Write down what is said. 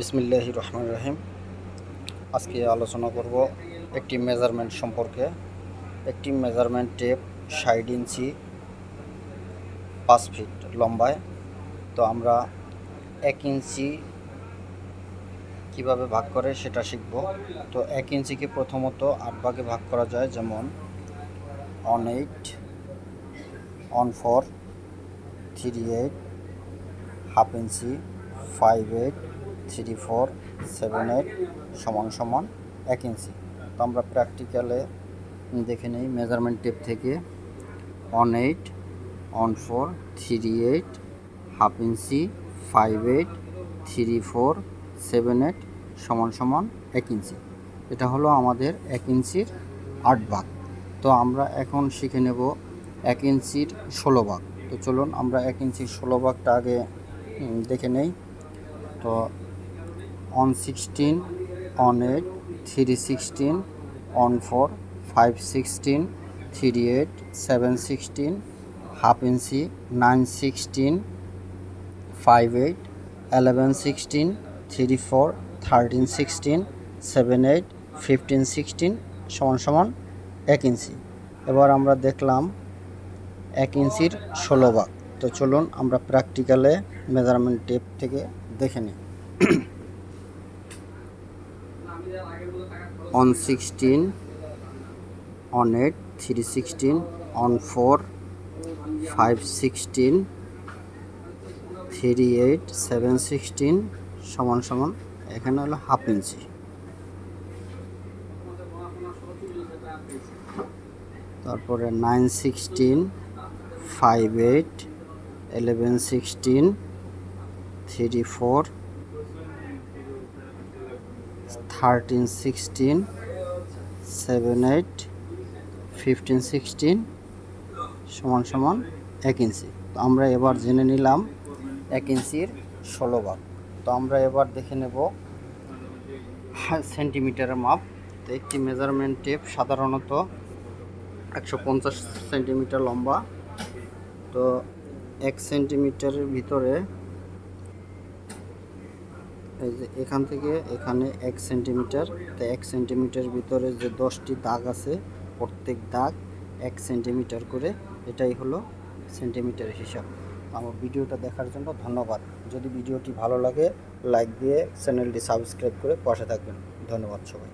বিসমিল্লাহ রহমান রহিম। আজকে আলোচনা করব একটি মেজারমেন্ট সম্পর্কে। একটি মেজারমেন্ট টেপ ষাট ইঞ্চি, পাঁচ ফিট লম্বায়। তো আমরা এক ইঞ্চি কীভাবে ভাগ করে সেটা শিখব। তো এক ইঞ্চিকে প্রথমত আট ভাগে ভাগ করা যায়, যেমন one eight one four three eight half inch five eight three four, seven eight সমান সমান এক ইঞ্চি। তো আমরা প্র্যাকটিক্যালে দেখে নিই মেজারমেন্ট টেপ থেকে one eight one four three eight half inch five eight three four seven eight সমান সমান এক ইঞ্চি। এটা হলো আমাদের এক ইঞ্চির আট ভাগ। তো আমরা এখন শিখে নেব এক ইঞ্চির ষোলো ভাগ। তো চলুন আমরা এক ইঞ্চির ষোলো ভাগটা আগে দেখে নেই। তো one sixteen one eight three sixteen one four five sixteen three eight seven sixteen half inch nine sixteen five eight eleven sixteen three four thirteen sixteen seven eight fifteen sixteen সমান সমান এক ইঞ্চি এবার আমরা দেখলাম এক ইঞ্চির ষোলো ভাগ। তো চলুন আমরা প্র্যাকটিক্যালে মেজারমেন্ট টেপ থেকে দেখে নিই। One sixteen one eight three sixteen one four five sixteen three eight seven sixteen সমান সমান এখানে হলো হাফ ইঞ্চি তারপরে nine sixteen five eight eleven sixteen three four thirteen sixteen seven eight fifteen sixteen সমান সমান এক ইঞ্চি। তো আমরা এবার জেনে নিলাম এক ইঞ্চির ষোলো ভাগ। তো আমরা এবার দেখে নেব সেন্টিমিটারের মাপ। তো একটি মেজারমেন্ট টেপ সাধারণত একশো পঞ্চাশ সেন্টিমিটার লম্বা। তো এক সেন্টিমিটারের ভিতরে এই যে এখান থেকে এখানে এক সেন্টিমিটার, তো এক সেন্টিমিটার ভিতরে যে দশটি দাগ আছে, প্রত্যেক দাগ এক সেন্টিমিটার করে, এটাই হলো সেন্টিমিটার হিসাব। আমার ভিডিওটা দেখার জন্য ধন্যবাদ। যদি ভিডিওটি ভালো লাগে, লাইক দিয়ে চ্যানেলটি সাবস্ক্রাইব করে পাশে থাকবেন। ধন্যবাদ সবাই।